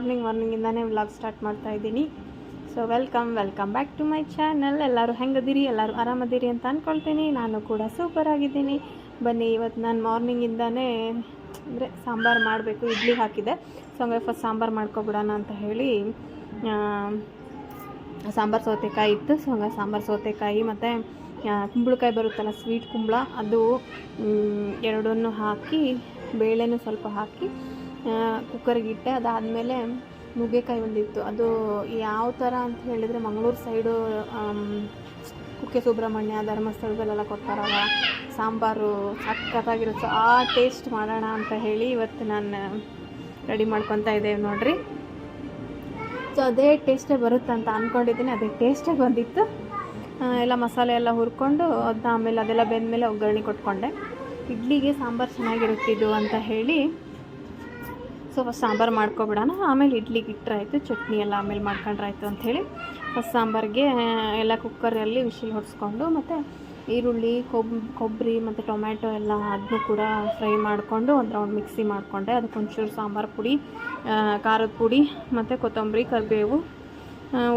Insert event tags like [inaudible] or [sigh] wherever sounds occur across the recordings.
Morning ಮಾರ್ನಿಂಗಿಂದಾನೇ vlog start ಮಾಡ್ತಾ ಇದ್ದೀನಿ. So welcome welcome back to my channel ಎಲ್ಲರೂ ಹೆಂಗದಿರಿ? ಎಲ್ಲರೂ ಆರಾಮದಿರಿ ಅಂತ ಅಂದ್ಕೊಳ್ತೀನಿ ನಾನು ಕೂಡ ಸೂಪರ್ ಆಗಿದ್ದೀನಿ. ಬನ್ನಿ ಇವತ್ತು ನಾನು ಮಾರ್ನಿಂಗಿಂದಾನೇ ಅಂದರೆ ಸಾಂಬಾರು ಮಾಡಬೇಕು, ಇಡ್ಲಿ ಹಾಕಿದೆ. ಸೊ ಹಂಗಾಗಿ ಫಸ್ಟ್ ಸಾಂಬಾರು ಮಾಡ್ಕೊಬಿಡೋಣ ಅಂತ ಹೇಳಿ ಸಾಂಬಾರು ಸೌತೆಕಾಯಿ ಇತ್ತು. ಸೊ ಹಂಗಾಗಿ ಸಾಂಬಾರು ಸೌತೆಕಾಯಿ ಮತ್ತು ಕುಂಬಳಕಾಯಿ ಬರುತ್ತಲ್ಲ ಸ್ವೀಟ್ ಕುಂಬಳ, ಅದು ಎರಡನ್ನೂ ಹಾಕಿ, ಬೇಳೆನೂ ಸ್ವಲ್ಪ ಹಾಕಿ ಕುಕ್ಕರ್ಗೆ ಇಟ್ಟೆ, ಅದಾದಮೇಲೆ ನುಗ್ಗೆಕಾಯಿ ಒಂದಿತ್ತು. ಅದು ಯಾವ ಥರ ಅಂತ ಹೇಳಿದರೆ ಮಂಗಳೂರು ಸೈಡು ಕುಕ್ಕೆ ಸುಬ್ರಹ್ಮಣ್ಯ, ಧರ್ಮಸ್ಥಳದಲ್ಲೆಲ್ಲ ಕೊಡ್ತಾರಲ್ಲ, ಸಾಂಬಾರು ಸಖತ್ತಾಗಿರುತ್ತೆ. ಆ ಟೇಸ್ಟ್ ಮಾಡೋಣ ಅಂತ ಹೇಳಿ ಇವತ್ತು ನಾನು ರೆಡಿ ಮಾಡ್ಕೊತಾ ಇದ್ದೇವೆ ನೋಡಿರಿ. ಸೊ ಅದೇ ಟೇಸ್ಟೇ ಬರುತ್ತೆ ಅಂತ ಅಂದ್ಕೊಂಡಿದ್ದೀನಿ ಅದೇ ಟೇಸ್ಟೇ ಬಂದಿತ್ತು. ಎಲ್ಲ ಮಸಾಲೆ ಎಲ್ಲ ಹುರ್ಕೊಂಡು ಅದನ್ನ ಆಮೇಲೆ ಅದೆಲ್ಲ ಬೆಂದಮೇಲೆ ಒಗ್ಗರಣೆ ಕೊಟ್ಕೊಂಡೆ. ಇಡ್ಲಿಗೆ ಸಾಂಬಾರು ಚೆನ್ನಾಗಿರುತ್ತಿದ್ದು ಅಂತ ಹೇಳಿ ಸೊ ಫಸ್ಟ್ ಸಾಂಬಾರು ಮಾಡ್ಕೊಬಿಡೋಣ. ಆಮೇಲೆ ಇಡ್ಲಿಗೆ ಇಟ್ಟರಾಯ್ತು ಚಟ್ನಿ ಎಲ್ಲ ಆಮೇಲೆ ಮಾಡ್ಕೊಂಡ್ರಾಯ್ತು ಅಂಥೇಳಿ. ಫಸ್ಟ್ ಸಾಂಬಾರಿಗೆ ಎಲ್ಲ ಕುಕ್ಕರಲ್ಲಿ ವಿಶಿಲ್ ಹೊಡೆಸ್ಕೊಂಡು ಮತ್ತು ಈರುಳ್ಳಿ, ಕೊಬ್, ಕೊಬ್ಬರಿ ಮತ್ತು ಟೊಮ್ಯಾಟೊ ಎಲ್ಲ ಅದನ್ನು ಕೂಡ ಫ್ರೈ ಮಾಡಿಕೊಂಡು ಒಂದು ರೌಂಡ್ ಮಿಕ್ಸಿ ಮಾಡಿಕೊಂಡೆ. ಅದಕ್ಕೊಂಚೂರು ಸಾಂಬಾರು ಪುಡಿ ಖಾರದ ಪುಡಿ ಮತ್ತು ಕೊತ್ತಂಬರಿ, ಕರಿಬೇವು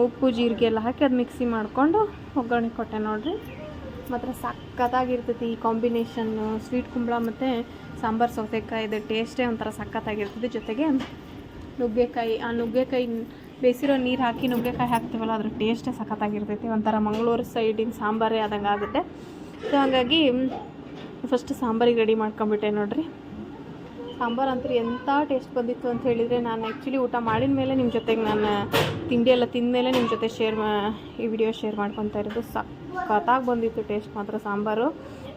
ಉಪ್ಪು, ಜೀರಿಗೆ ಎಲ್ಲ ಹಾಕಿ ಅದು ಮಿಕ್ಸಿ ಮಾಡಿಕೊಂಡು ಒಗ್ಗರಣೆ ಕೊಟ್ಟೆ ನೋಡಿರಿ. ಮಾತ್ರ ಸಖತ್ತಾಗಿರ್ತೈತಿ ಈ ಕಾಂಬಿನೇಷನ್ನು. ಸ್ವೀಟ್ ಕುಂಬಳ ಮತ್ತು ಸಾಂಬಾರು ಸೌತೆಕಾಯಿದು ಟೇಸ್ಟೇ ಒಂಥರ ಸಖತ್ತಾಗಿರ್ತದೆ. ಜೊತೆಗೆ ನುಗ್ಗೆಕಾಯಿ, ಆ ನುಗ್ಗೆಕಾಯಿ ಬೇಸಿರೋ ನೀರು ಹಾಕಿ ನುಗ್ಗೆಕಾಯಿ ಹಾಕ್ತೀವಲ್ಲ, ಅದ್ರ ಟೇಸ್ಟೇ ಸಖತ್ತಾಗಿರ್ತೈತಿ. ಒಂಥರ ಮಂಗಳೂರು ಸೈಡಿನ ಸಾಂಬಾರೇ ಆದಂಗೆ ಆಗುತ್ತೆ. ಸೊ ಹಾಗಾಗಿ ಫಸ್ಟ್ ಸಾಂಬಾರಿಗೆ ರೆಡಿ ಮಾಡ್ಕೊಂಬಿಟ್ಟೆ ನೋಡಿರಿ. ಸಾಂಬಾರು ಅಂತೂ ಎಂಥ ಟೇಸ್ಟ್ ಬಂದಿತ್ತು ಅಂತ ಹೇಳಿದರೆ, ನಾನು ಆ್ಯಕ್ಚುಲಿ ಊಟ ಮಾಡಿದ ಮೇಲೆ ನಿಮ್ಮ ಜೊತೆಗೆ ನಾನು ತಿಂಡಿ ಎಲ್ಲ ತಿಂದಮೇಲೆ ನಿಮ್ಮ ಜೊತೆ ಶೇರ್ ಮಾ, ಈ ವಿಡಿಯೋ ಶೇರ್ ಮಾಡ್ಕೊತಾ ಇರೋದು. ಸಖತ್ತಾಗಿ ಬಂದಿತ್ತು ಟೇಸ್ಟ್ ಮಾತ್ರ ಸಾಂಬಾರು.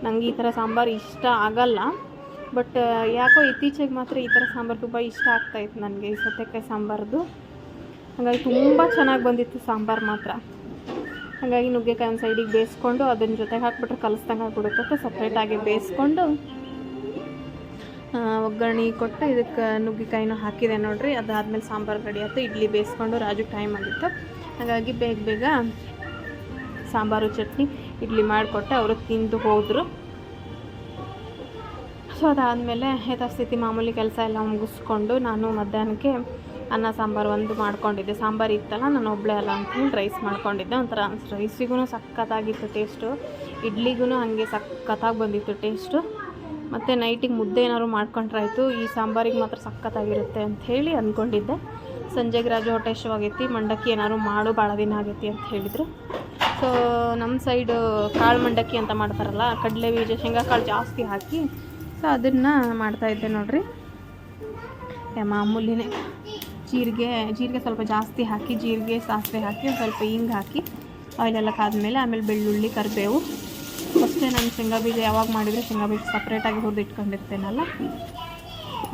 ನನಗೆ ಈ ಥರ ಸಾಂಬಾರು ಇಷ್ಟ ಆಗಲ್ಲ. ಬಟ್ ಯಾಕೋ ಇತ್ತೀಚೆಗೆ ಮಾತ್ರ ಈ ಥರ ಸಾಂಬಾರು ತುಂಬ ಇಷ್ಟ ಆಗ್ತಾಯಿತ್ತು ನನಗೆ, ಈ ಸೌತೆಕಾಯಿ ಸಾಂಬಾರ್ದು. ಹಾಗಾಗಿ ತುಂಬ ಚೆನ್ನಾಗಿ ಬಂದಿತ್ತು ಸಾಂಬಾರು ಮಾತ್ರ. ಹಾಗಾಗಿ ನುಗ್ಗೆಕಾಯಿ ಒಂದು ಸೈಡಿಗೆ ಬೇಯಿಸ್ಕೊಂಡು ಅದನ್ನ ಜೊತೆಗೆ ಹಾಕ್ಬಿಟ್ರೆ ಕಲಿಸ್ದಂಗೆ ಆಗ್ಬಿಡುತ್ತೆ ಸಪ್ರೇಟಾಗಿ ಬೇಯಿಸ್ಕೊಂಡು ಒಗ್ಗರಣೆ ಕೊಟ್ಟು ಇದಕ್ಕೆ ನುಗ್ಗೆಕಾಯಿನೂ ಹಾಕಿದೆ ನೋಡ್ರಿ. ಅದಾದಮೇಲೆ ಸಾಂಬಾರು ರೆಡಿ ಆಯಿತು. ಇಡ್ಲಿ ಬೇಯಿಸ್ಕೊಂಡು ರಾಜು ಟೈಮ್ ಆಗಿತ್ತು. ಹಾಗಾಗಿ ಬೇಗ ಬೇಗ ಸಾಂಬಾರು ಚಟ್ನಿ ಇಡ್ಲಿ ಮಾಡಿಕೊಟ್ಟೆ ಅವರು ತಿಂದು ಹೋದರು. ಸೊ ಅದಾದಮೇಲೆ ಯಥಾಸ್ಥಿತಿ ಮಾಮೂಲಿ ಕೆಲಸ ಎಲ್ಲ ಮುಗಿಸ್ಕೊಂಡು ನಾನು ಮಧ್ಯಾಹ್ನಕ್ಕೆ ಅನ್ನ, ಸಾಂಬಾರು ಒಂದು ಮಾಡ್ಕೊಂಡಿದ್ದೆ. ಸಾಂಬಾರು ಇತ್ತಲ್ಲ, ನಾನು ಒಬ್ಬಳೇ ಅಲ್ಲ ಅಂಥೇಳಿ ರೈಸ್ ಮಾಡ್ಕೊಂಡಿದ್ದೆ. ಒಂಥರ ರೈಸಿಗೂ ಸಖತ್ತಾಗಿತ್ತು ಟೇಸ್ಟು ಇಡ್ಲಿಗೂ ಹಾಗೆ ಸಖತ್ತಾಗಿ ಬಂದಿತ್ತು ಟೇಸ್ಟು ಮತ್ತು ನೈಟಿಗೆ ಮುದ್ದೆ ಏನಾದ್ರು ಮಾಡ್ಕೊಂಡ್ರಾಯ್ತು ಈ ಸಾಂಬಾರಿಗೆ ಮಾತ್ರ ಸಖತ್ತಾಗಿರುತ್ತೆ ಅಂತ ಹೇಳಿ ಅಂದ್ಕೊಂಡಿದ್ದೆ. ಸಂಜೆಗೆ ರಾಜು ಹೊಟ್ಟೆ ಆಗೈತಿ, ಮಂಡಕ್ಕಿ ಏನಾದ್ರು ಮಾಡು ಭಾಳ ದಿನ ಆಗೈತಿ ಅಂತ ಹೇಳಿದರು. ಸೊ ನಮ್ಮ ಸೈಡು ಕಾಳು ಮಂಡಕ್ಕಿ ಅಂತ ಮಾಡ್ತಾರಲ್ಲ, ಕಡಲೆ ಬೀಜ ಶೇಂಗಾ ಕಾಳು ಜಾಸ್ತಿ ಹಾಕಿ ಸೊ ಅದನ್ನು ಮಾಡ್ತಾಯಿದ್ದೆ ನೋಡಿರಿ. ಮಾಮೂಲಿನೇ. ಜೀರಿಗೆ ಜೀರಿಗೆ ಸ್ವಲ್ಪ ಜಾಸ್ತಿ ಹಾಕಿ, ಜೀರಿಗೆ, ಸಾಸಿವೆ ಹಾಕಿ ಸ್ವಲ್ಪ ಹಿಂಗೆ ಹಾಕಿ ಆಯಿಲೆಲ್ಲ ಕಾದ್ಮೇಲೆ ಆಮೇಲೆ ಬೆಳ್ಳುಳ್ಳಿ, ಕರಿಬೇವು. ಫಸ್ಟೇ ನಾನು ಶೇಂಗಾ ಬೀಜ ಯಾವಾಗ ಮಾಡಿದರೆ ಶೇಂಗಾ ಬೀಜ ಸಪ್ರೇಟಾಗಿ ಹುರಿದು ಇಟ್ಕೊಂಡಿರ್ತೇನಲ್ಲ?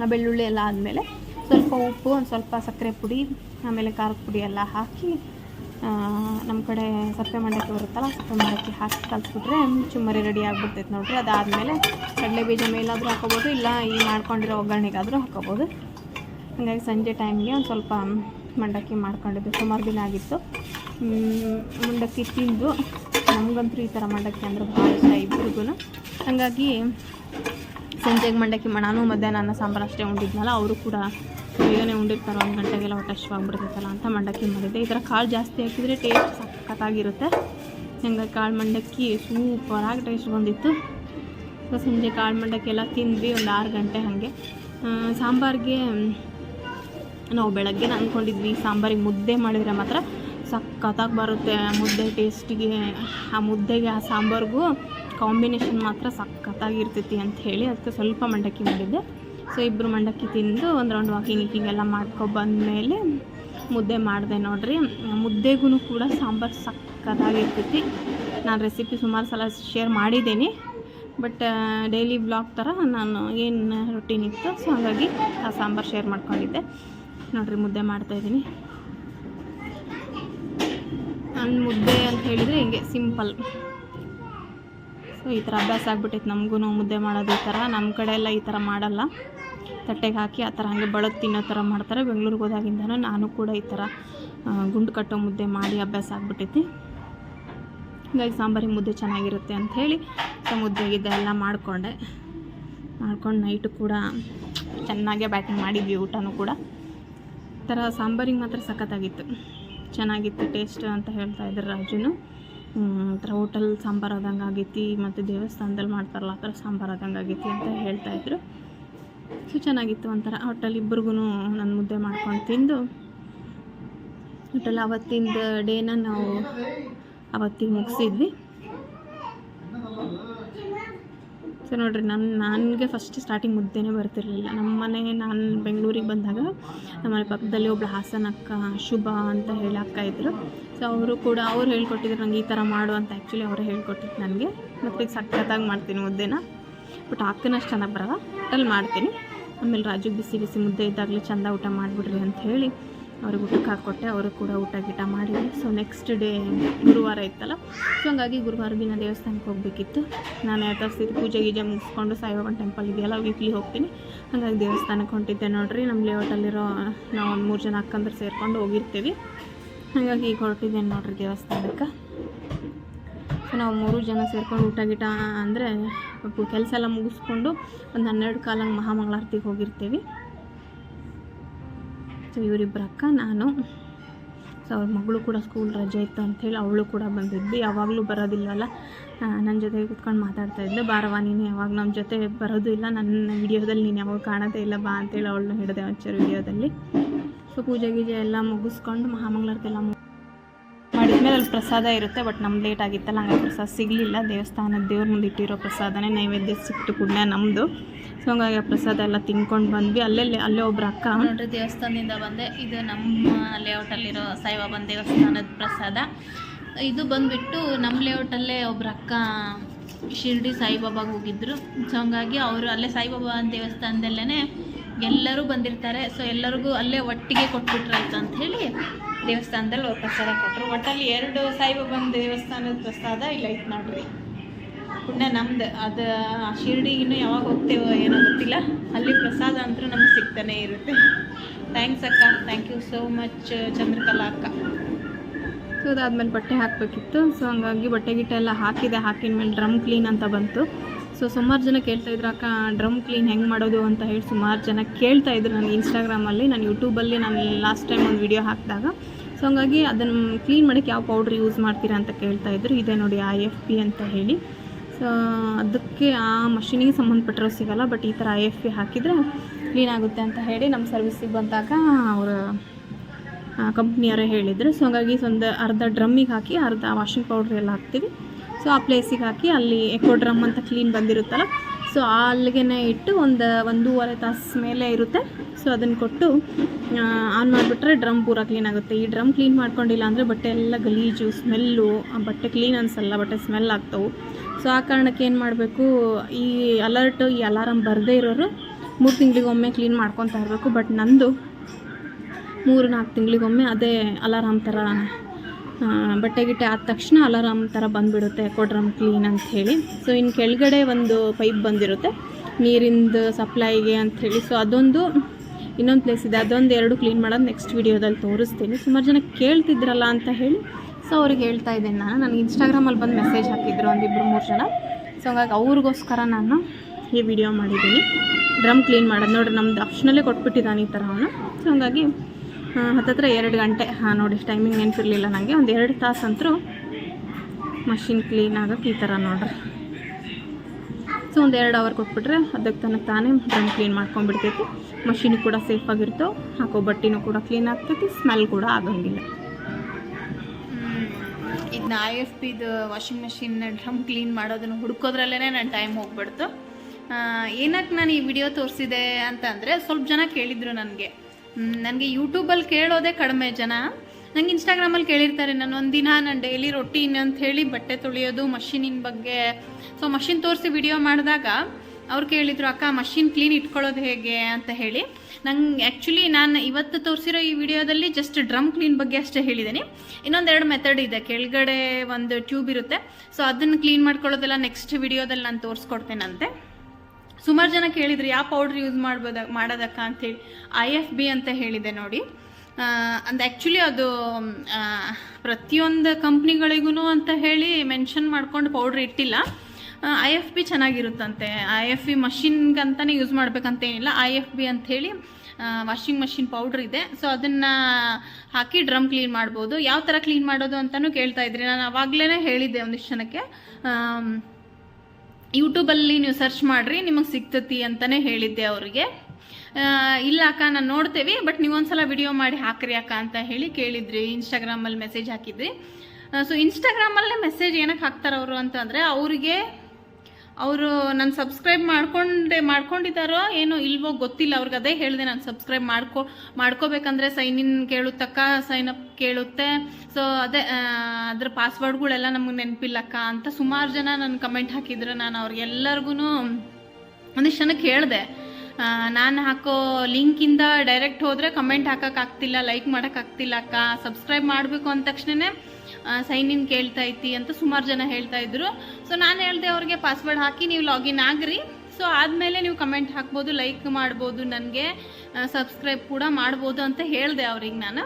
ಆ ಬೆಳ್ಳುಳ್ಳಿ ಎಲ್ಲ ಆದಮೇಲೆ ಸ್ವಲ್ಪ ಉಪ್ಪು, ಒಂದು ಸ್ವಲ್ಪ ಸಕ್ಕರೆ ಪುಡಿ, ಆಮೇಲೆ ಖಾರದ ಪುಡಿ ಎಲ್ಲ ಹಾಕಿ ನಮ್ಮ ಕಡೆ ಸಪ್ಪೆ ಮಂಡಕ್ಕಿ ಬರುತ್ತಲ್ಲ, ಸಪ್ಪೆ ಮಂಡಕ್ಕಿ ಹಾಕಿ ಕಲಿಸ್ಬಿಟ್ರೆ ಚುಮ್ಮರಿ ರೆಡಿ ಆಗಿಬಿಡ್ತೈತೆ ನೋಡಿರಿ. ಅದಾದಮೇಲೆ ಕಡಲೆ ಬೀಜ ಮೇಲಾದರೂ ಹಾಕೋಬೋದು, ಇಲ್ಲ ಈ ಮಾಡ್ಕೊಂಡಿರೋ ಒಗ್ಗರಣೆಗಾದರೂ ಹಾಕೋಬೋದು. ಹಾಗಾಗಿ ಸಂಜೆ ಟೈಮ್ಗೆ ಒಂದು ಸ್ವಲ್ಪ ಮಂಡಕ್ಕಿ ಮಾಡ್ಕೊಂಡಿದ್ದು, ಸುಮಾರು ದಿನ ಆಗಿತ್ತು. ಮಂಡಕ್ಕಿ ತಿಂದು ನಮಗಂತೂ ಈ ಥರ ಮಂಡಕ್ಕಿ ಅಂದ್ರೆ ಭಾಳ ಇಷ್ಟ ಇಬ್ಬರಿಗೂ ಹಾಗಾಗಿ ಸಂಜೆಗೆ ಮಂಡಕ್ಕಿ ನಾನು ಮಧ್ಯಾಹ್ನ ಸಾಂಬಾರು ಅಷ್ಟೇ ಉಂಡಿದ್ನಲ್ಲ, ಅವರು ಕೂಡ ಬೇಗನೆ ಉಂಡಿರ್ತಾರೆ ಒಂದು ಗಂಟೆಗೆಲ್ಲ ಹೊಟ್ಟೆ ಆಗ್ಬಿಡ್ತೈತಲ್ಲ ಅಂತ ಮಂಡಕ್ಕಿ ಮಾಡಿದ್ದೆ. ಈ ಥರ ಕಾಳು ಜಾಸ್ತಿ ಹಾಕಿದರೆ ಟೇಸ್ಟ್ ಸಖತ್ತಾಗಿರುತ್ತೆ. ಹಂಗೆ ಕಾಳು ಮಂಡಕ್ಕಿ ಸೂಪರಾಗಿ ಟೇಸ್ಟ್ ಬಂದಿತ್ತು. ಸೊ ಸಂಜೆ ಕಾಳು ಮಂಡಕ್ಕಿ ಎಲ್ಲ ತಿಂದ್ವಿ ಒಂದು ಆರು ಗಂಟೆ ಹಾಗೆ. ಸಾಂಬಾರಿಗೆ, ನಾವು ಬೆಳಗ್ಗೆ ಅಂದ್ಕೊಂಡಿದ್ವಿ ಸಾಂಬಾರಿಗೆ ಮುದ್ದೆ ಮಾಡಿದರೆ ಮಾತ್ರ ಸಖತ್ತಾಗಿ ಬರುತ್ತೆ ಮುದ್ದೆ ಟೇಸ್ಟಿಗೆ ಆ ಮುದ್ದೆಗೆ ಆ ಸಾಂಬಾರಿಗೂ ಕಾಂಬಿನೇಷನ್ ಮಾತ್ರ ಸಖತ್ತಾಗಿರ್ತೈತಿ ಅಂತ ಹೇಳಿ ಅದಕ್ಕೆ ಸ್ವಲ್ಪ ಮಂಡಕ್ಕಿ ಮಾಡಿದ್ದೆ. ಸೊ ಇಬ್ಬರು ಮಂಡಕ್ಕಿ ತಿಂದು ಒಂದು ರೌಂಡ್ ವಾಕಿಂಗ್ ಗೀಕಿಂಗ್ ಎಲ್ಲ ಮೇಲೆ ಮುದ್ದೆ ಮಾಡಿದೆ ನೋಡ್ರಿ. ಮುದ್ದೆಗೂ ಕೂಡ ಸಾಂಬಾರು ಸಕ್ಕತ್ತಾಗಿರ್ತೈತಿ. ನಾನು ರೆಸಿಪಿ ಸುಮಾರು ಸಲ ಶೇರ್ ಮಾಡಿದ್ದೀನಿ. ಬಟ್ ಡೈಲಿ ಬ್ಲಾಗ್ ಥರ ನಾನು ಏನು ರೊಟೀನ್ ಇತ್ತು ಸೊ ಹಾಗಾಗಿ ಆ ಸಾಂಬಾರು ಶೇರ್ ಮಾಡ್ಕೊಂಡಿದ್ದೆ. ನೋಡಿರಿ, ಮುದ್ದೆ ಮಾಡ್ತಾಯಿದ್ದೀನಿ ನಾನು ಮುದ್ದೆ ಅಂತ ಹೇಳಿದರೆ ಹಿಂಗೆ ಸಿಂಪಲ್ ಸೊ ಈ ಥರ ಅಭ್ಯಾಸ ಆಗ್ಬಿಟ್ಟೈತೆ ನಮಗೂ ಮುದ್ದೆ ಮಾಡೋದು ಈ ಥರ ನಮ್ಮ ಕಡೆ ಎಲ್ಲ ಈ ಥರ ಮಾಡಲ್ಲ. ತಟ್ಟೆಗೆ ಹಾಕಿ ಆ ಥರ ಹಾಗೆ ಬಳದು ತಿನ್ನೋ ಥರ ಮಾಡ್ತಾರೆ. ಬೆಂಗ್ಳೂರಿಗೆ ಹೋದಾಗಿಂದನೂ ನಾನು ಕೂಡ ಈ ಥರ ಗುಂಡು ಕಟ್ಟೋ ಮುದ್ದೆ ಮಾಡಿ ಅಭ್ಯಾಸ ಆಗ್ಬಿಟ್ಟೈತಿ. ಹೀಗಾಗಿ ಸಾಂಬಾರಿಗೆ ಮುದ್ದೆ ಚೆನ್ನಾಗಿರುತ್ತೆ ಅಂಥೇಳಿ ಸೊ ಮುದ್ದೆ ಗಿದ್ದೆ ಎಲ್ಲ ಮಾಡಿಕೊಂಡೆ. ಮಾಡ್ಕೊಂಡು ನೈಟು ಕೂಡ ಚೆನ್ನಾಗೇ ಬ್ಯಾಟಿಂಗ್ ಮಾಡಿದ್ವಿ ಊಟನೂ ಕೂಡ. ಈ ಥರ ಸಾಂಬಾರಿಗೆ ಮಾತ್ರ ಸಖತ್ತಾಗಿತ್ತು. ಚೆನ್ನಾಗಿತ್ತು ಟೇಸ್ಟ್ ಅಂತ ಹೇಳ್ತಾ ಇದ್ರು ರಾಜುನು. ಆ ಒಂಥರ ಹೋಟೆಲ್ ಸಾಂಬಾರು ಆದಂಗೆ ಆಗೈತಿ, ಮತ್ತು ದೇವಸ್ಥಾನದಲ್ಲಿ ಮಾಡ್ತಾರಲ್ಲ ಆ ಥರ ಸಾಂಬಾರು ಆದಂಗೆ ಆಗೈತಿ ಅಂತ ಹೇಳ್ತಾ ಇದ್ರು. ಸೊ ಚೆನ್ನಾಗಿತ್ತು ಒಂಥರ. ಹೋಟೆಲ್ ಇಬ್ರಿಗೂ ನಾನು ಮುದ್ದೆ ಮಾಡ್ಕೊಂಡು ತಿಂದು, ಹೋಟೆಲ್ ಅವತ್ತಿಂದ ಡೇನ ನಾವು ಅವತ್ತಿಗೆ ಮುಗಿಸಿದ್ವಿ. ಸೊ ನೋಡ್ರಿ ನನ್ನ ನನಗೆ ಫಸ್ಟ್ ಸ್ಟಾರ್ಟಿಂಗ್ ಮುದ್ದೆನೇ ಬರ್ತಿರಲಿಲ್ಲ. ನಮ್ಮ ಮನೆ ನಾನು ಬೆಂಗಳೂರಿಗೆ ಬಂದಾಗ ನಮ್ಮನೆ ಪಕ್ಕದಲ್ಲಿ ಒಬ್ಳು ಹಾಸನ ಅಕ್ಕ, ಶುಭ ಅಂತ ಹೇಳಿ ಅಕ್ಕ ಇದ್ದರು ಸೊ ಅವರು ಕೂಡ, ಅವ್ರು ಹೇಳ್ಕೊಟ್ಟಿದ್ರು ನಂಗೆ ಈ ಥರ ಮಾಡು ಅಂತ ಆ್ಯಕ್ಚುಲಿ ಅವರೇ ಹೇಳ್ಕೊಟ್ಟಿದ್ದು ನನಗೆ. ಮತ್ತು ಈಗ ಸಖತ್ತಾಗಿ ಮಾಡ್ತೀನಿ ಮುದ್ದೆನ. ಬಟ್ ಅಕ್ಕನಷ್ಟು ಚೆನ್ನಾಗಿ ಬರಲ್ಲ. ಅಲ್ಲಿ ಮಾಡ್ತೀನಿ. ಆಮೇಲೆ ರಾಜು ಬಿಸಿ ಬಿಸಿ ಮುದ್ದೆ ಇದ್ದಾಗಲೇ ಚೆಂದ ಊಟ ಮಾಡಿಬಿಡ್ರಿ ಅಂತ ಹೇಳಿ ಅವ್ರಿಗೆ ಊಟಕ್ಕೆ ಹಾಕ್ಕೊಟ್ಟೆ. ಅವರು ಕೂಡ ಊಟ ಗೀಟ ಮಾಡಿದ್ವಿ ಸೊ ನೆಕ್ಸ್ಟ್ ಡೇ ಗುರುವಾರ ಇತ್ತಲ್ಲ? ಸೊ ಹಂಗಾಗಿ ಗುರುವಾರ ದಿನ ದೇವಸ್ಥಾನಕ್ಕೆ ಹೋಗಬೇಕಿತ್ತು. ನಾನು ಯಾವ ಸ್ಥಿತಿ ಪೂಜೆ ಗೀಜೆ ಮುಗಿಸ್ಕೊಂಡು ಸಾಯಿಬಾಬಾ ಟೆಂಪಲ್ ಇದೆಯಲ್ಲ ವೀಕ್ಲಿ ಹೋಗ್ತೀನಿ. ಹಾಗಾಗಿ ದೇವಸ್ಥಾನಕ್ಕೆ ಹೊಂಟಿದ್ದೆ ನೋಡಿರಿ. ನಮ್ಮ ಲೇಔಟಲ್ಲಿರೋ ನಾವು ಒಂದು ಮೂರು ಜನ ಅಕ್ಕಂದ್ರೆ ಸೇರ್ಕೊಂಡು ಹೋಗಿರ್ತೀವಿ. ಹಾಗಾಗಿ ಈಗ ಹೊರಟಿದ್ದೇನೆ ನೋಡಿರಿ ದೇವಸ್ಥಾನಕ್ಕೆ. ಸೊ ನಾವು ಮೂರು ಜನ ಸೇರ್ಕೊಂಡು ಊಟ ಗೀಟ ಅಂದರೆ ಕೆಲಸ ಎಲ್ಲ ಮುಗಿಸ್ಕೊಂಡು ಒಂದು ಹನ್ನೆರಡು ಕಾಲಂಗೆ ಮಹಾಮಂಗಳಾರತಿಗೆ ಹೋಗಿರ್ತೀವಿ. ಸೊ ಇವರಿಬ್ಬರ ಅಕ್ಕ, ನಾನು. ಸೊ, ಅವ್ರ ಮಗಳು ಕೂಡ ಸ್ಕೂಲ್ ರಜೆ ಇತ್ತು ಅಂಥೇಳಿ ಅವಳು ಕೂಡ ಬಂದಿದ್ವಿ. ಯಾವಾಗಲೂ ಬರೋದಿಲ್ಲವಲ್ಲ ನನ್ನ ಜೊತೆ ಕೂತ್ಕೊಂಡು ಮಾತಾಡ್ತಾ ಇದ್ದೆ ಬಾರವ ನೀನು ಯಾವಾಗ ನಮ್ಮ ಜೊತೆ ಬರೋದು ಇಲ್ಲ. ನನ್ನ ವಿಡಿಯೋದಲ್ಲಿ ನೀನು ಯಾವಾಗ ಕಾಣೋದೇ ಇಲ್ಲ. ಬಾ ಅಂತೇಳಿ ಅವಳನ್ನ ಹಿಡಿದೆ ಒಂಚೂರು ವಿಡಿಯೋದಲ್ಲಿ. ಸೊ, ಪೂಜೆ ಗೀಜೆ ಎಲ್ಲ ಮುಗಿಸ್ಕೊಂಡು ಮಹಾಮಂಗಳಾರತಿ ಎಲ್ಲ ಮಾಡಿದ್ಮೇಲೆ ಅಲ್ಲಿ ಪ್ರಸಾದ ಇರುತ್ತೆ ಬಟ್ ನಮ್ದು ಲೇಟ್ ಆಗಿತ್ತಲ್ಲ, ಹಂಗಾಗಿ ಪ್ರಸಾದ ಸಿಗಲಿಲ್ಲ. ದೇವಸ್ಥಾನದ ದೇವ್ರ ಮುಂದೆ ಇಟ್ಟಿರೋ ಪ್ರಸಾದನೇ ನೈವೇದ್ಯ ಸಿಕ್ತು ಕೂಡ ನಮ್ಮದು ಸೊ ಹಂಗಾಗಿ ಆ ಪ್ರಸಾದ ಎಲ್ಲ ತಿನ್ಕೊಂಡು ಬಂದ್ವಿ. ಅಲ್ಲೇ ಅಲ್ಲೇ ಒಬ್ರು ಅಕ್ಕ. ನೋಡ್ರಿ, ದೇವಸ್ಥಾನದಿಂದ ಬಂದೆ. ಇದು ನಮ್ಮ ಲೇಔಟಲ್ಲಿರೋ ಸಾಯಿಬಾಬನ ದೇವಸ್ಥಾನದ ಪ್ರಸಾದ. ಇದು ಬಂದ್ಬಿಟ್ಟು ನಮ್ಮ ಲೇಔಟಲ್ಲೇ ಒಬ್ರು ಅಕ್ಕ ಶಿರ್ಡಿ ಸಾಯಿಬಾಬಾಗೆ ಹೋಗಿದ್ರು. ಸೊ ಹಂಗಾಗಿ ಅವರು ಅಲ್ಲೇ ಸಾಯಿಬಾಬಾ ದೇವಸ್ಥಾನದಲ್ಲೇ ಎಲ್ಲರೂ ಬಂದಿರ್ತಾರೆ. ಸೊ ಎಲ್ಲರಿಗೂ ಅಲ್ಲೇ ಒಟ್ಟಿಗೆ ಕೊಟ್ಬಿಟ್ರಾಯ್ತು ಅಂತ ಹೇಳಿ ದೇವಸ್ಥಾನದಲ್ಲಿ ಅವ್ರು ಪ್ರಸಾದ ಕೊಟ್ಟರು ಒಟ್ಟಲ್ಲಿ ಎರಡು ಸಾಯಿಬಾಬನ ದೇವಸ್ಥಾನದ ಪ್ರಸಾದ ಇಲ್ಲ ಐತೆ ನೋಡ್ರಿ. ಪುಣ್ಯ ನಮ್ದು. ಅದು ಆ ಶಿರ್ಡಿಗಿನ್ನೂ ಯಾವಾಗ ಹೋಗ್ತೇವೋ ಏನೋ ಗೊತ್ತಿಲ್ಲ. ಅಲ್ಲಿ ಪ್ರಸಾದ ಅಂತೂ ನಮ್ಗೆ ಸಿಗ್ತಾನೆ ಇರುತ್ತೆ. ಥ್ಯಾಂಕ್ಸ್ ಅಕ್ಕ. Thank you so much Chandrakala ಅಕ್ಕ. ಸೊ ಅದಾದ್ಮೇಲೆ ಬಟ್ಟೆ ಹಾಕಬೇಕಿತ್ತು. ಸೊ ಹಂಗಾಗಿ ಬಟ್ಟೆ ಗಿಟ್ಟೆ ಎಲ್ಲ ಹಾಕಿದೆ. ಹಾಕಿದ ಮೇಲೆ ಡ್ರಮ್ ಕ್ಲೀನ್ ಅಂತ ಬಂತು. ಸೊ ಸುಮಾರು ಜನ ಕೇಳ್ತಾ ಇದ್ರು, ಅಕ್ಕ, ಡ್ರಮ್ ಕ್ಲೀನ್ ಹೆಂಗೆ ಮಾಡೋದು? ಅಂತ ಹೇಳಿ ಸುಮಾರು ಜನ ಕೇಳ್ತಾ ಇದ್ರು ನನಗೆ ಇನ್ಸ್ಟಾಗ್ರಾಮಲ್ಲಿ ನಾನು ಯೂಟ್ಯೂಬಲ್ಲಿ ನಾನು ಲಾಸ್ಟ್ ಟೈಮ್ ಒಂದು ವಿಡಿಯೋ ಹಾಕಿದಾಗ. ಸೊ ಹಂಗಾಗಿ ಅದನ್ನು ಕ್ಲೀನ್ ಮಾಡೋಕ್ಕೆ ಯಾವ ಪೌಡ್ರ್ ಯೂಸ್ ಮಾಡ್ತೀರಾ ಅಂತ ಕೇಳ್ತಾ ಇದ್ರು. ಇದೆ ನೋಡಿ ಐ ಎಫ್ ಪಿ ಅಂತ ಹೇಳಿ. ಸೊ ಅದಕ್ಕೆ ಆ ಮಷಿನಿಗೆ ಸಂಬಂಧಪಟ್ಟಿರೋ ಸಿಗಲ್ಲ ಬಟ್ ಈ ಥರ ಐ ಎಫ್ ಪಿ ಹಾಕಿದರೆ ಕ್ಲೀನ್ ಆಗುತ್ತೆ ಅಂತ ಹೇಳಿ ನಮ್ಮ ಸರ್ವಿಸಿಗೆ ಬಂದಾಗ ಅವರು ಕಂಪ್ನಿಯವರೇ ಹೇಳಿದರು. ಸೊ ಹಾಗಾಗಿ ಒಂದು ಅರ್ಧ ಡ್ರಮ್ಮಿಗೆ ಹಾಕಿ, ಅರ್ಧ ವಾಷಿಂಗ್ ಪೌಡ್ರ್ ಎಲ್ಲ ಹಾಕ್ತೀವಿ. ಸೊ ಆ ಪ್ಲೇಸಿಗೆ ಹಾಕಿ ಅಲ್ಲಿ ಎಕೋ ಡ್ರಮ್ ಅಂತ ಕ್ಲೀನ್ ಬಂದಿರುತ್ತಲ್ಲ. ಸೊ ಅಲ್ಲಿಗೆ ಇಟ್ಟು ಒಂದು ಒಂದೂವರೆ ತಾಸು ಮೇಲೆ ಇರುತ್ತೆ. ಸೊ ಅದನ್ನು ಕೊಟ್ಟು ಆನ್ ಮಾಡಿಬಿಟ್ರೆ ಡ್ರಮ್ ಪೂರ ಕ್ಲೀನ್ ಆಗುತ್ತೆ. ಈ ಡ್ರಮ್ ಕ್ಲೀನ್ ಮಾಡ್ಕೊಂಡಿಲ್ಲ ಅಂದರೆ ಬಟ್ಟೆ ಎಲ್ಲ ಗಲೀಜು ಸ್ಮೆಲ್ಲು ಆ ಬಟ್ಟೆ ಕ್ಲೀನ್ ಅನಿಸಲ್ಲ, ಬಟ್ಟೆ ಸ್ಮೆಲ್ ಆಗ್ತವೆ. ಸೊ ಆ ಕಾರಣಕ್ಕೆ ಏನು ಮಾಡಬೇಕು, ಈ ಅಲರ್ಟು ಈ ಅಲಾರಮ್ ಬರದೇ ಇರೋರು ಮೂರು ತಿಂಗಳಿಗೊಮ್ಮೆ ಕ್ಲೀನ್ ಮಾಡ್ಕೊತಾ ಇರಬೇಕು. ಬಟ್ ನಂದು ಮೂರು ನಾಲ್ಕು ತಿಂಗಳಿಗೊಮ್ಮೆ ಅದೇ ಅಲಾರಾಮ್ ಥರ ಬಟ್ಟೆ ಗಿಟ್ಟೆ ಆದ ತಕ್ಷಣ ಅಲಾರಾಮ್ ಥರ ಬಂದುಬಿಡುತ್ತೆ, ಕೊಡ್ರಮ್ ಕ್ಲೀನ್ ಅಂತ ಹೇಳಿ. ಸೊ ಇನ್ನು ಕೆಳಗಡೆ ಒಂದು ಪೈಪ್ ಬಂದಿರುತ್ತೆ, ನೀರಿಂದು ಸಪ್ಲೈಗೆ ಅಂಥೇಳಿ ಸೊ ಅದೊಂದು ಇನ್ನೊಂದು ಪ್ಲೇಸ್ ಇದೆ, ಅದೊಂದು ಎರಡು ಕ್ಲೀನ್ ಮಾಡೋದು ನೆಕ್ಸ್ಟ್ ವೀಡಿಯೋದಲ್ಲಿ ತೋರಿಸ್ತೀನಿ. ಸುಮಾರು ಜನ ಕೇಳ್ತಿದ್ರಲ್ಲ ಅಂತ ಹೇಳಿ ಸೊ ಅವ್ರಿಗೆ ಹೇಳ್ತಾ ಇದ್ದೇನೆ ನಾನು. ನನಗೆ ಇನ್ಸ್ಟಾಗ್ರಾಮಲ್ಲಿ ಬಂದು ಮೆಸೇಜ್ ಹಾಕಿದ್ರು ಒಂದಿಬ್ಬರು ಮೂರು ಜನ. ಸೊ ಹಂಗಾಗಿ ಅವ್ರಿಗೋಸ್ಕರ ನಾನು ಈ ವಿಡಿಯೋ ಮಾಡಿದ್ದೀನಿ. ಡ್ರಮ್ ಕ್ಲೀನ್ ಮಾಡೋದು. ನೋಡ್ರಿ, ನಮ್ದು ಆಪ್ಷನಲ್ಲೇ ಕೊಟ್ಬಿಟ್ಟಿದ್ದಾನೆ ಈ ಥರ ಅವನು. ಸೊ ಹಂಗಾಗಿ ಹತ್ತತ್ರ ಎರಡು ಗಂಟೆ. ಹಾಂ, ನೋಡಿ ಟೈಮಿಂಗ್ ನೆನಪಿರಲಿಲ್ಲ ನನಗೆ ಒಂದು ಎರಡು ತಾಸು ಅಂತರೂ ಮಷಿನ್ ಕ್ಲೀನ್ ಆಗೋಕ್ಕೆ ಈ ಥರ ನೋಡ್ರಿ. ಸೊ ಒಂದು ಎರಡು ಅವರ್ ಕೊಟ್ಬಿಟ್ರೆ ಅದಕ್ಕೆ ತನಕ ತಾನೇ ಡ್ರಮ್ ಕ್ಲೀನ್ ಮಾಡ್ಕೊಂಡ್ಬಿಡ್ತೈತಿ. ಮಷಿನ್ ಕೂಡ ಸೇಫ್ ಆಗಿರ್ತವೆ. ಹಾಕೋ ಬಟ್ಟಿನೂ ಕೂಡ ಕ್ಲೀನ್ ಆಗ್ತೈತಿ. ಸ್ಮೆಲ್ ಕೂಡ ಆಗೋಂಗಿಲ್ಲ. ಇದನ್ನ ಐ ಎಫ್ ಪಿದು ವಾಷಿಂಗ್ ಮೆಷಿನ್ ಡ್ರಮ್ ಕ್ಲೀನ್ ಮಾಡೋದನ್ನು ಹುಡ್ಕೋದ್ರಲ್ಲೇ ನನ್ನ ಟೈಮ್ ಹೋಗ್ಬಿಡ್ತು. ಏನಕ್ಕೆ ನಾನು ಈ ವಿಡಿಯೋ ತೋರಿಸಿದೆ ಅಂತ ಅಂದರೆ ಸ್ವಲ್ಪ ಜನ ಕೇಳಿದರು ನನಗೆ. ನನಗೆ ಯೂಟ್ಯೂಬಲ್ಲಿ ಕೇಳೋದೇ ಕಡಿಮೆ ಜನ. ನಂಗೆ ಇನ್ಸ್ಟಾಗ್ರಾಮಲ್ಲಿ ಕೇಳಿರ್ತಾರೆ, ನಾನು ಒಂದಿನ ನಾನು ಡೈಲಿ ರೊಟೀನ್ ಅಂತ ಹೇಳಿ ಬಟ್ಟೆ ತೊಳೆಯೋದು, ಮಷಿನಿನ ಬಗ್ಗೆ. ಸೊ ಮಷಿನ್ ತೋರಿಸಿ ವಿಡಿಯೋ ಮಾಡಿದಾಗ ಅವ್ರು ಕೇಳಿದರು, ಅಕ್ಕ, ಮಷಿನ್ ಕ್ಲೀನ್ ಇಟ್ಕೊಳ್ಳೋದು ಹೇಗೆ? ಅಂತ ಹೇಳಿ. ನಂಗೆ ಆ್ಯಕ್ಚುಲಿ ನಾನು ಇವತ್ತು ತೋರಿಸಿರೋ ಈ ವಿಡಿಯೋದಲ್ಲಿ ಜಸ್ಟ್ ಡ್ರಮ್ ಕ್ಲೀನ್ ಬಗ್ಗೆ ಅಷ್ಟೇ ಹೇಳಿದ್ದೀನಿ ಇನ್ನೊಂದೆರಡು ಮೆಥಡ್ ಇದೆ, ಕೆಳಗಡೆ ಒಂದು ಟ್ಯೂಬ್ ಇರುತ್ತೆ. ಸೊ ಅದನ್ನು ಕ್ಲೀನ್ ಮಾಡ್ಕೊಳ್ಳೋದೆಲ್ಲ ನೆಕ್ಸ್ಟ್ ವಿಡಿಯೋದಲ್ಲಿ ನಾನು ತೋರಿಸ್ಕೊಡ್ತೇನಂತೆ. ಸುಮಾರು ಜನ ಕೇಳಿದ್ರು, ಯಾವ ಪೌಡ್ರ್ ಯೂಸ್ ಮಾಡ್ಬೋದ, ಮಾಡೋದಕ್ಕ? ಅಂತೇಳಿ. ಐ ಎಫ್ ಬಿ ಅಂತ ಹೇಳಿದೆ ನೋಡಿ. ಅಂದ್ ಆ್ಯಕ್ಚುಲಿ ಅದು ಪ್ರತಿಯೊಂದು ಕಂಪ್ನಿಗಳಿಗೂ ಅಂತ ಹೇಳಿ ಮೆನ್ಷನ್ ಮಾಡ್ಕೊಂಡು ಪೌಡ್ರ್ ಇಟ್ಟಿಲ್ಲ. ಐ ಎಫ್ ಬಿ ಚೆನ್ನಾಗಿರುತ್ತಂತೆ. ಐ ಎಫ್ ಬಿ ಮಷಿನ್ಗಂತಾನೆ ಯೂಸ್ ಮಾಡ್ಬೇಕಂತ ಏನಿಲ್ಲ. ಐ ಎಫ್ ಬಿ ಅಂಥೇಳಿ ವಾಷಿಂಗ್ ಮಷಿನ್ ಪೌಡ್ರ್ ಇದೆ. ಸೊ ಅದನ್ನು ಹಾಕಿ ಡ್ರಮ್ ಕ್ಲೀನ್ ಮಾಡ್ಬೋದು. ಯಾವ ಥರ ಕ್ಲೀನ್ ಮಾಡೋದು ಅಂತಲೂ ಕೇಳ್ತಾ ಇದ್ರಿ. ನಾನು ಅವಾಗಲೇ ಹೇಳಿದ್ದೆ ಒಂದಿಷ್ಟು ಜನಕ್ಕೆ. ಯೂಟ್ಯೂಬಲ್ಲಿ ನೀವು ಸರ್ಚ್ ಮಾಡಿರಿ, ನಿಮಗೆ ಸಿಗ್ತತಿ ಅಂತಲೇ ಹೇಳಿದ್ದೆ ಅವರಿಗೆ. ಇಲ್ಲ ಅಕ್ಕ, ನಾನು ನೋಡ್ತೇವೆ, ಬಟ್ ನೀವು ಒಂದ್ಸಲ ವಿಡಿಯೋ ಮಾಡಿ ಹಾಕ್ರಿ ಅಕ್ಕ ಅಂತ ಹೇಳಿ ಕೇಳಿದ್ರಿ ಇನ್ಸ್ಟಾಗ್ರಾಮಲ್ಲಿ ಮೆಸೇಜ್ ಹಾಕಿದ್ರಿ. ಸೊ ಇನ್ಸ್ಟಾಗ್ರಾಮಲ್ಲೇ ಮೆಸೇಜ್ ಏನಕ್ಕೆ ಹಾಕ್ತಾರೆ ಅವರು ಅಂತಂದರೆ, ಅವರಿಗೆ ಅವರು ನಾನು ಸಬ್ಸ್ಕ್ರೈಬ್ ಮಾಡ್ಕೊಂಡೆ, ಮಾಡ್ಕೊಂಡಿದ್ದಾರೋ ಏನೋ ಇಲ್ವೋ ಗೊತ್ತಿಲ್ಲ, ಅವ್ರಿಗೆ ಅದೇ ಹೇಳಿದೆ ನಾನು ಸಬ್ಸ್ಕ್ರೈಬ್ ಮಾಡ್ಕೊ, ಮಾಡ್ಕೋಬೇಕಂದ್ರೆ ಸೈನ್ ಇನ್ ಕೇಳುತ್ತಕ್ಕ ಸೈನ್ ಅಪ್ ಕೇಳುತ್ತೆ. ಸೊ ಅದೇ ಅದ್ರ ಪಾಸ್ವರ್ಡ್ಗಳೆಲ್ಲ ನಮಗೆ ನೆನಪಿಲ್ಲಕ್ಕ ಅಂತ ಸುಮಾರು ಜನ ನನ್ನ ಕಮೆಂಟ್ ಹಾಕಿದ್ರು ನಾನು ಅವ್ರಿಗೆಲ್ಲರಿಗೂ ಒಂದಿಷ್ಟು ಜನಕ್ಕೆ ಹೇಳಿದೆ. ನಾನು ಹಾಕೋ ಲಿಂಕಿಂದ ಡೈರೆಕ್ಟ್ ಹೋದರೆ ಕಮೆಂಟ್ ಹಾಕೋಕ್ಕಾಗ್ತಿಲ್ಲ ಲೈಕ್ ಮಾಡೋಕ್ಕಾಗ್ತಿಲ್ಲಕ್ಕ ಸಬ್ಸ್ಕ್ರೈಬ್ ಮಾಡಬೇಕು ಅಂದ ತಕ್ಷಣವೇ ಸೈನ್ ಇನ್ ಕೇಳ್ತಾ ಐತಿ ಅಂತ ಸುಮಾರು ಜನ ಹೇಳ್ತಾ ಇದ್ರು. ಸೊ ನಾನು ಹೇಳ್ದೆ ಅವ್ರಿಗೆ ಪಾಸ್ವರ್ಡ್ ಹಾಕಿ ನೀವು ಲಾಗಿನ್ ಆಗ್ರಿ. ಸೊ ಆದಮೇಲೆ ನೀವು ಕಮೆಂಟ್ ಹಾಕ್ಬೋದು ಲೈಕ್ ಮಾಡ್ಬೋದು ನನಗೆ. ಸಬ್ಸ್ಕ್ರೈಬ್ ಕೂಡ ಮಾಡ್ಬೋದು ಅಂತ ಹೇಳಿದೆ ಅವ್ರಿಗೆ ನಾನು.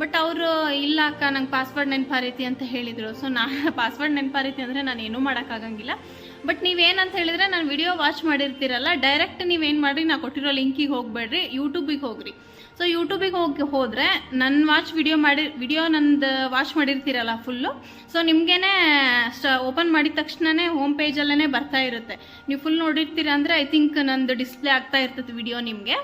ಬಟ್ ಅವರು, ಇಲ್ಲ ಅಕ್ಕ, ನಂಗೆ ಪಾಸ್ವರ್ಡ್ ನೆನಪಾರೈತಿ ಅಂತ ಹೇಳಿದರು. ಸೊ ನಾ [laughs] ಪಾಸ್ವರ್ಡ್ ನೆನಪಾರೈತಿ ಅಂದರೆ ನಾನು ಏನೂ ಮಾಡೋಕ್ಕಾಗಂಗಿಲ್ಲ ಬಟ್ ನೀವೇನಂತ ಹೇಳಿದರೆ ನಾನು ವಿಡಿಯೋ ವಾಚ್ ಮಾಡಿರ್ತೀರಲ್ಲ ಡೈರೆಕ್ಟ್ ನೀವೇನು ಮಾಡಿರಿ ನಾ ಕೊಟ್ಟಿರೋ ಲಿಂಕಿಗೆ ಹೋಗಬೇಡ್ರಿ ಯೂಟ್ಯೂಬಿಗೆ ಹೋಗ್ರಿ. ಸೊ ಯೂಟ್ಯೂಬಿಗೆ ಹೋಗಿ ಹೋದರೆ ನನ್ನ ವಾಚ್ ವಿಡಿಯೋ ಮಾಡಿ ವಿಡಿಯೋ ನಂದು ವಾಚ್ ಮಾಡಿರ್ತೀರಲ್ಲ ಫುಲ್ಲು ಸೊ ನಿಮಗೇನೆ ಓಪನ್ ಮಾಡಿದ ತಕ್ಷಣವೇ ಹೋಮ್ ಪೇಜಲ್ಲೇ ಬರ್ತಾ ಇರುತ್ತೆ. ನೀವು ಫುಲ್ ನೋಡಿರ್ತೀರ ಅಂದರೆ ಐ ಥಿಂಕ್ ನಂದು ಡಿಸ್ಪ್ಲೇ ಆಗ್ತಾ ಇರ್ತದೆ ವಿಡಿಯೋ ನಿಮಗೆ.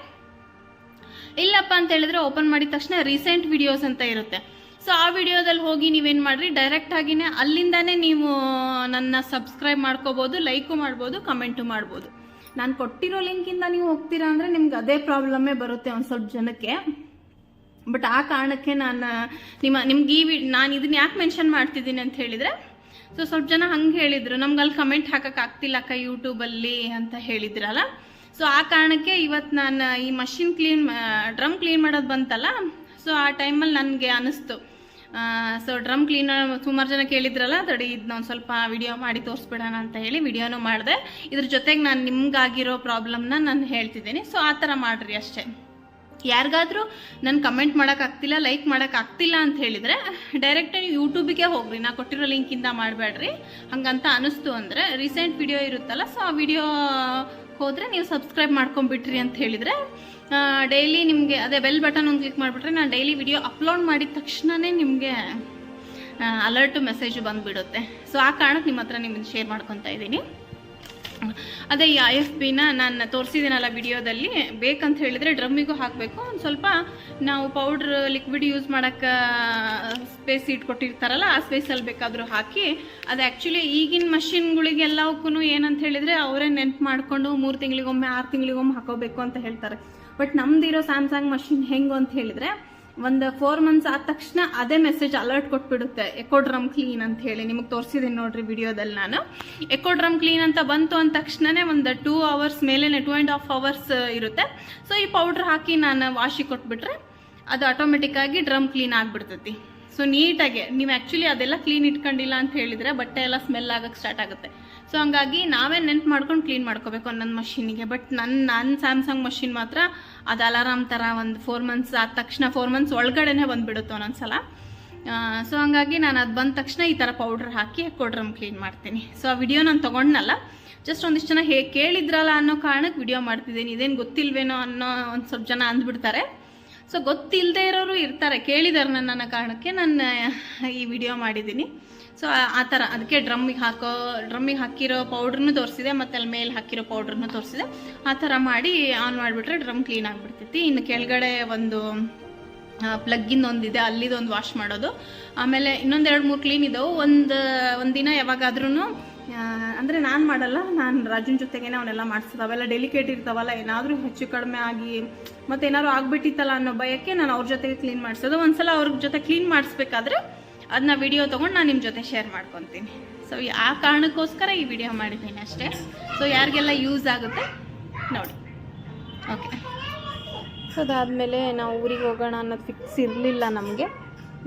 ಇಲ್ಲಪ್ಪ ಅಂತ ಹೇಳಿದ್ರೆ ಓಪನ್ ಮಾಡಿದ ತಕ್ಷಣ ರೀಸೆಂಟ್ ವಿಡಿಯೋಸ್ ಅಂತ ಇರುತ್ತೆ. ಸೊ ಆ ವಿಡಿಯೋದಲ್ಲಿ ಹೋಗಿ ನೀವೇನು ಮಾಡಿರಿ? ಡೈರೆಕ್ಟ್ ಆಗಿನೇ ಅಲ್ಲಿಂದಾನೇ ನೀವು ನನ್ನ ಸಬ್ಸ್ಕ್ರೈಬ್ ಮಾಡ್ಕೋಬೋದು ಲೈಕು ಮಾಡ್ಬೋದು ಕಮೆಂಟು ಮಾಡ್ಬೋದು. ನಾನು ಕೊಟ್ಟಿರೋ ಲಿಂಕಿಂದ ನೀವು ಹೋಗ್ತೀರಾ ಅಂದರೆ ನಿಮ್ಗೆ ಅದೇ ಪ್ರಾಬ್ಲಮ್ಮೇ ಬರುತ್ತೆ ಒಂದು ಸ್ವಲ್ಪ ಜನಕ್ಕೆ. ಬಟ್ ಆ ಕಾರಣಕ್ಕೆ ನಾನು, ನಿಮ್ಮ, ನಿಮ್ಗೆ ಈ ನಾನು ಇದನ್ನ ಯಾಕೆ ಮೆನ್ಷನ್ ಮಾಡ್ತಿದ್ದೀನಿ ಅಂತ ಹೇಳಿದರೆ ಸೊ ಸ್ವಲ್ಪ ಜನ ಹಂಗೆ ಹೇಳಿದರು. ನಮ್ಗೆ ಅಲ್ಲಿ ಕಮೆಂಟ್ ಹಾಕೋಕ್ಕಾಗ್ತಿಲ್ಲ ಅಕ್ಕ ಯೂಟ್ಯೂಬಲ್ಲಿ ಅಂತ ಹೇಳಿದ್ರಲ್ಲ. ಸೊ ಆ ಕಾರಣಕ್ಕೆ ಇವತ್ತು ನಾನು ಈ ಮಷಿನ್ ಕ್ಲೀನ್ ಡ್ರಮ್ ಕ್ಲೀನ್ ಮಾಡೋದು ಬಂತಲ್ಲ ಸೊ ಆ ಟೈಮಲ್ಲಿ ನನಗೆ ಅನಿಸ್ತು. ಸೊ ಡ್ರಮ್ ಕ್ಲೀನರ್ ಸುಮಾರು ಜನ ಕೇಳಿದ್ರಲ್ಲ, ತಡಿ ಇದನ್ನ ಒಂದು ಸ್ವಲ್ಪ ವಿಡಿಯೋ ಮಾಡಿ ತೋರಿಸ್ಬಿಡೋಣ ಅಂತ ಹೇಳಿ ವಿಡಿಯೋನು ಮಾಡಿದೆ. ಇದ್ರ ಜೊತೆಗೆ ನಾನು ನಿಮ್ಗಾಗಿರೋ ಪ್ರಾಬ್ಲಮ್ನ ನಾನು ಹೇಳ್ತಿದ್ದೀನಿ. ಸೊ ಆ ಥರ ಮಾಡಿರಿ ಅಷ್ಟೇ. ಯಾರಿಗಾದರೂ ನನ್ನ ಕಮೆಂಟ್ ಮಾಡೋಕ್ಕಾಗ್ತಿಲ್ಲ ಲೈಕ್ ಮಾಡೋಕ್ಕಾಗ್ತಿಲ್ಲ ಅಂತ ಹೇಳಿದರೆ ಡೈರೆಕ್ಟಾಗಿ ಯೂಟ್ಯೂಬಿಗೆ ಹೋಗ್ರಿ. ನಾ ಕೊಟ್ಟಿರೋ ಲಿಂಕಿಂದ ಮಾಡಬೇಡ್ರಿ ಹಂಗಂತ ಅನಿಸ್ತು ಅಂದರೆ ರೀಸೆಂಟ್ ವಿಡಿಯೋ ಇರುತ್ತಲ್ಲ ಸೊ ಆ ವಿಡಿಯೋ ಹೋದರೆ ನೀವು ಸಬ್ಸ್ಕ್ರೈಬ್ ಮಾಡ್ಕೊಂಬಿಟ್ರಿ ಅಂತ ಹೇಳಿದರೆ ಡೈಲಿ ನಿಮಗೆ ಅದೇ ಬೆಲ್ ಬಟನ್ ಒಂದು ಕ್ಲಿಕ್ ಮಾಡಿಬಿಟ್ರೆ ನಾನು ಡೈಲಿ ವಿಡಿಯೋ ಅಪ್ಲೋಡ್ ಮಾಡಿದ ತಕ್ಷಣವೇ ನಿಮಗೆ ಅಲರ್ಟು ಮೆಸೇಜು ಬಂದುಬಿಡುತ್ತೆ. ಸೊ ಆ ಕಾರಣಕ್ಕೆ ನಿಮ್ಮ ಹತ್ರ ನಿಮ್ಮನ್ನು ಶೇರ್ ಮಾಡ್ಕೊತಾ ಇದ್ದೀನಿ. ಅದೇ ಈ ಐ ಎಫ್ ಬಿನ ನಾನು ತೋರಿಸಿದ್ದೀನಲ್ಲ ವಿಡಿಯೋದಲ್ಲಿ, ಬೇಕಂತ ಹೇಳಿದರೆ ಡ್ರಮ್ಮಿಗೂ ಹಾಕಬೇಕು. ಒಂದು ಸ್ವಲ್ಪ ನಾವು ಪೌಡ್ರ್, ಲಿಕ್ವಿಡ್ ಯೂಸ್ ಮಾಡೋಕ್ಕೆ ಸ್ಪೇಸ್ ಇಟ್ಕೊಟ್ಟಿರ್ತಾರಲ್ಲ ಆ ಸ್ಪೇಸಲ್ಲಿ ಬೇಕಾದರೂ ಹಾಕಿ, ಅದು ಆ್ಯಕ್ಚುಲಿ ಈಗಿನ ಮಷಿನ್ಗಳಿಗೆಲ್ಲವಕ್ಕೂ ಏನಂತ ಹೇಳಿದರೆ ಅವರೇ ನೆನ್ಪು ಮಾಡಿಕೊಂಡು ಮೂರು ತಿಂಗಳಿಗೊಮ್ಮೆ, ಆರು ತಿಂಗಳಿಗೊಮ್ಮೆ ಹಾಕೋಬೇಕು ಅಂತ ಹೇಳ್ತಾರೆ. ಬಟ್ ನಮ್ದಿರೋ ಸ್ಯಾಮ್ಸಂಗ್ ಮಷಿನ್ ಹೆಂಗು ಅಂತ ಹೇಳಿದರೆ ಒಂದು ಫೋರ್ ಮಂತ್ಸ್ ಆದ ತಕ್ಷಣ ಅದೇ ಮೆಸೇಜ್ ಅಲರ್ಟ್ ಕೊಟ್ಬಿಡುತ್ತೆ ಎಕೋ ಡ್ರಮ್ ಕ್ಲೀನ್ ಅಂತ ಹೇಳಿ. ನಿಮಗೆ ತೋರಿಸಿದ್ದೀನಿ ನೋಡ್ರಿ ವಿಡಿಯೋದಲ್ಲಿ ನಾನು. ಎಕೋ ಡ್ರಮ್ ಕ್ಲೀನ್ ಅಂತ ಬಂತು ಅಂದ ತಕ್ಷಣನೇ ಒಂದು ಟೂ ಅವರ್ಸ್ ಮೇಲೆ ಟೂ ಆ್ಯಂಡ್ ಹಾಫ್ ಅವರ್ಸ್ ಇರುತ್ತೆ. ಸೊ ಈ ಪೌಡ್ರ್ ಹಾಕಿ ನಾನು ವಾಶಿ ಕೊಟ್ಬಿಟ್ರೆ ಅದು ಆಟೋಮೆಟಿಕ್ಕಾಗಿ ಡ್ರಮ್ ಕ್ಲೀನ್ ಆಗಿಬಿಡ್ತೈತಿ. ಸೊ ನೀಟಾಗಿ, ನೀವು ಆ್ಯಕ್ಚುಲಿ ಅದೆಲ್ಲ ಕ್ಲೀನ್ ಇಟ್ಕೊಂಡಿಲ್ಲ ಅಂತ ಹೇಳಿದರೆ ಬಟ್ಟೆ ಎಲ್ಲ ಸ್ಮೆಲ್ ಆಗೋಕ್ಕೆ ಸ್ಟಾರ್ಟ್ ಆಗುತ್ತೆ. ಸೊ ಹಂಗಾಗಿ ನಾವೇ ನೆನ್ಪು ಮಾಡ್ಕೊಂಡು ಕ್ಲೀನ್ ಮಾಡ್ಕೋಬೇಕು ನನ್ನ ಮಷೀನಿಗೆ ಬಟ್ ನನ್ನ ನನ್ನ ಸ್ಯಾಮ್ಸಂಗ್ ಮಷಿನ್ ಮಾತ್ರ ಅದು ಅಲಾರಾಮ್ ಥರ ಒಂದು ಫೋರ್ ಮಂತ್ಸ್ ಆದ ತಕ್ಷಣ ಫೋರ್ ಮಂತ್ಸ್ ಒಳಗಡೆನೆ ಬಂದುಬಿಡುತ್ತೆ ಒಂದೊಂದ್ಸಲ. ಸೊ ಹಂಗಾಗಿ ನಾನು ಅದು ಬಂದ ತಕ್ಷಣ ಈ ಥರ ಪೌಡ್ರ್ ಹಾಕಿ ಕೊಡ್ರಮ್ ಕ್ಲೀನ್ ಮಾಡ್ತೀನಿ. ಸೊ ಆ ವಿಡಿಯೋ ನಾನು ತೊಗೊಂಡ್ನಲ್ಲ ಜಸ್ಟ್ ಒಂದಿಷ್ಟು ಜನ ಹೇಗೆ ಕೇಳಿದ್ರಲ್ಲ ಅನ್ನೋ ಕಾರಣಕ್ಕೆ ವಿಡಿಯೋ ಮಾಡ್ತಿದ್ದೀನಿ. ಇದೇನು ಗೊತ್ತಿಲ್ವೇನೋ ಅನ್ನೋ ಒಂದು ಸ್ವಲ್ಪ ಜನ ಅಂದ್ಬಿಡ್ತಾರೆ. ಸೊ ಗೊತ್ತಿಲ್ಲದೆ ಇರೋರು ಇರ್ತಾರೆ ಕೇಳಿದಾರೆ ನನ್ನ ಕಾರಣಕ್ಕೆ ನಾನು ಈ ವಿಡಿಯೋ ಮಾಡಿದ್ದೀನಿ. ಸೊ ಆ ಥರ ಅದಕ್ಕೆ ಡ್ರಮ್ಮಿಗೆ ಹಾಕೋ, ಡ್ರಮ್ಮಿಗೆ ಹಾಕಿರೋ ಪೌಡ್ರನ್ನು ತೋರಿಸಿದೆ, ಮತ್ತು ಅಲ್ಲಿ ಮೇಲೆ ಹಾಕಿರೋ ಪೌಡ್ರನ್ನು ತೋರಿಸಿದೆ. ಆ ಥರ ಮಾಡಿ ಆನ್ ಮಾಡಿಬಿಟ್ರೆ ಡ್ರಮ್ ಕ್ಲೀನ್ ಆಗಿಬಿಡ್ತೈತಿ. ಇನ್ನು ಕೆಳಗಡೆ ಒಂದು ಪ್ಲಗ್ಗಿಂದ ಒಂದಿದೆ ಅಲ್ಲಿದೊಂದು ವಾಶ್ ಮಾಡೋದು. ಆಮೇಲೆ ಇನ್ನೊಂದು ಎರಡು ಮೂರು ಕ್ಲೀನ್ ಇದ್ದವು ಒಂದು ಒಂದು ದಿನ ಯಾವಾಗಾದ್ರೂ ಅಂದರೆ ನಾನು ಮಾಡಲ್ಲ, ನಾನು ರಾಜನ ಜೊತೆಗೇನೆ ಅವನ್ನೆಲ್ಲ ಮಾಡಿಸೋದು. ಅವೆಲ್ಲ ಡೆಲಿಕೇಟ್ ಇರ್ತಾವಲ್ಲ, ಏನಾದರೂ ಹೆಚ್ಚು ಕಡಿಮೆ ಆಗಿ ಮತ್ತೆ ಏನಾದ್ರು ಆಗ್ಬಿಟ್ಟಿತ್ತಲ್ಲ ಅನ್ನೋ ಭಯಕ್ಕೆ ನಾನು ಅವ್ರ ಜೊತೆಗೆ ಕ್ಲೀನ್ ಮಾಡಿಸೋದು. ಒಂದ್ಸಲ ಅವ್ರ ಜೊತೆ ಕ್ಲೀನ್ ಮಾಡಿಸ್ಬೇಕಾದ್ರೆ ಅದನ್ನ ವಿಡಿಯೋ ತೊಗೊಂಡು ನಾನು ನಿಮ್ಮ ಜೊತೆ ಶೇರ್ ಮಾಡ್ಕೊತೀನಿ. ಸೊ ಆ ಕಾರಣಕ್ಕೋಸ್ಕರ ಈ ವಿಡಿಯೋ ಮಾಡಿದ್ದೀನಿ ಅಷ್ಟೇ. ಸೊ ಯಾರಿಗೆಲ್ಲ ಯೂಸ್ ಆಗುತ್ತೆ, ನೋಡಿ. ಓಕೆ ಸೊ ಅದಾದಮೇಲೆ ನಾವು ಊರಿಗೆ ಹೋಗೋಣ ಅನ್ನೋದು ಫಿಕ್ಸ್ ಇರಲಿಲ್ಲ ನಮಗೆ.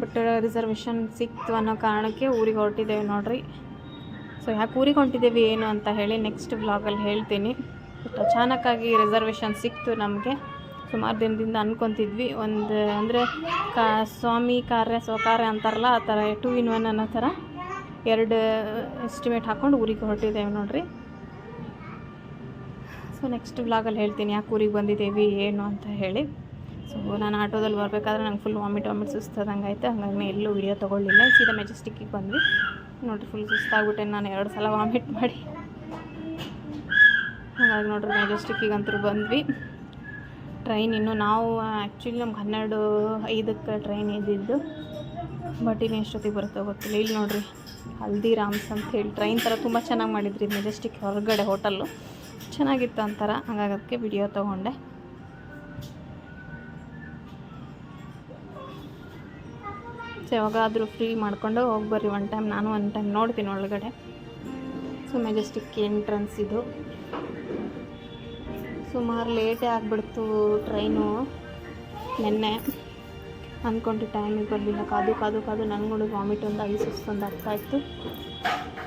ಬಟ್ ರಿಸರ್ವೇಷನ್ ಸಿಕ್ತು ಅನ್ನೋ ಕಾರಣಕ್ಕೆ ಊರಿಗೆ ಹೊರಟಿದ್ದೇವೆ ನೋಡ್ರಿ. ಸೊ ಯಾಕೆ ಊರಿಗೆ ಹೊಂಟಿದ್ದೇವೆ ಏನು ಅಂತ ಹೇಳಿ ನೆಕ್ಸ್ಟ್ ವ್ಲಾಗಲ್ಲಿ ಹೇಳ್ತೀನಿ. ಬಟ್ ಅಚಾನಕ್ಕಾಗಿ ರಿಸರ್ವೇಷನ್ ಸಿಕ್ತು ನಮಗೆ. ಸುಮಾರು ದಿನದಿಂದ ಅಂದ್ಕೊತಿದ್ವಿ ಒಂದು, ಅಂದರೆ ಕಾ, ಸ್ವಾಮಿ ಕಾರ್ಯ, ಸ್ವಕಾರ್ಯ ಅಂತಾರಲ್ಲ, ಆ ಥರ ಟೂ ಇನ್ ಒನ್ ಅನ್ನೋ ಥರ ಎರಡು ಎಸ್ಟಿಮೇಟ್ ಹಾಕ್ಕೊಂಡು ಊರಿಗೆ ಹೊರಟಿದ್ದೇವೆ ನೋಡಿರಿ. ಸೊ ನೆಕ್ಸ್ಟ್ ವ್ಲಾಗಲ್ಲಿ ಹೇಳ್ತೀನಿ ಯಾಕೆ ಊರಿಗೆ ಬಂದಿದ್ದೇವೆ ಏನು ಅಂತ ಹೇಳಿ. ಸೊ ನಾನು ಆಟೋದಲ್ಲಿ ಬರಬೇಕಾದ್ರೆ ನಂಗೆ ಫುಲ್ ವಾಮಿಟ್ ವಾಮಿಟ್ ಸುಸ್ತದಂಗೆ ಆಯಿತು. ಹಂಗಾಗಿ ಎಲ್ಲೂ ವಿಡಿಯೋ ತೊಗೊಳ್ಳಿಲ್ಲ. ಸೀದಾ ಮೆಜೆಸ್ಟಿಕ್ಕಿಗೆ ಬಂದ್ವಿ. ನೋಡಿರಿ ಫುಲ್ ಸುಸ್ತಾಗ್ಬಿಟ್ಟೆ. ನಾನು ಎರಡು ಸಲ ವಾಮಿಟ್ ಮಾಡಿ. ಹಾಗಾಗಿ ನೋಡಿರಿ ಮೆಜೆಸ್ಟಿಕ್ಕಿಗೆ ಅಂತೂ ಬಂದ್ವಿ. ಟ್ರೈನ್ ಇನ್ನು ನಾವು ಆ್ಯಕ್ಚುಲಿ ನಮ್ಗೆ ಹನ್ನೆರಡು, ಐದಕ್ಕೆ ಟ್ರೈನ್ ಇದ್ದಿದ್ದು. ಬಟ್ ಇನ್ನು ಎಷ್ಟೊತ್ತಿಗೆ ಬರುತ್ತೋ ಗೊತ್ತಿಲ್ಲ. ಇಲ್ಲಿ ನೋಡಿರಿ, ಹಲ್ದಿರಾಮ್ಸ್ ಅಂತ ಹೇಳಿ ಟ್ರೈನ್ ಥರ ತುಂಬ ಚೆನ್ನಾಗಿ ಮಾಡಿದ್ರಿ. ಮೆಜೆಸ್ಟಿಕ್ ಹೊರಗಡೆ ಹೋಟೆಲ್ಲು ಚೆನ್ನಾಗಿತ್ತು ಅಂತಾರ ಹಂಗಾಗೋದಕ್ಕೆ ವಿಡಿಯೋ ತೊಗೊಂಡೆ. ಸೊ ಯಾವಾಗಾದರೂ ಫ್ರೀ ಮಾಡಿಕೊಂಡು ಹೋಗಿ ಬರ್ರಿ ಒನ್ ಟೈಮ್ ನಾನು ಒನ್ ಟೈಮ್ ನೋಡ್ತೀನಿ ಒಳಗಡೆ. ಸೊ ಮೆಜೆಸ್ಟಿಕ್ ಎಂಟ್ರೆನ್ಸ್ ಇದು. ಸುಮಾರು ಲೇಟೇ ಆಗಿಬಿಡ್ತು ಟ್ರೈನು. ನೆನ್ನೆ ಅಂದ್ಕೊಂಡು ಟೈಮಿಗೆ ಬರಲಿಲ್ಲ. ಕಾದು ಕಾದು ಕಾದು ನನಗೂ ವಾಮಿಟ್ ಒಂದು ಐದು ಸುಸ್ತೊಂದು ಆಗ್ತಾ ಇತ್ತು